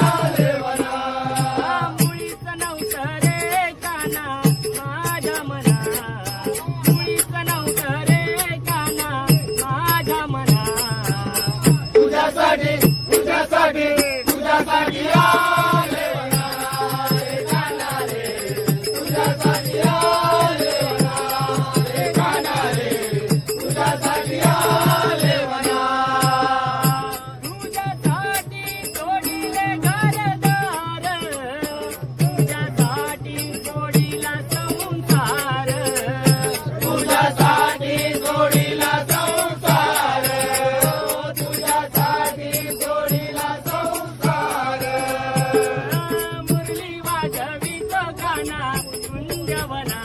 Bye. குஞ்சவனா குஞ்சவனா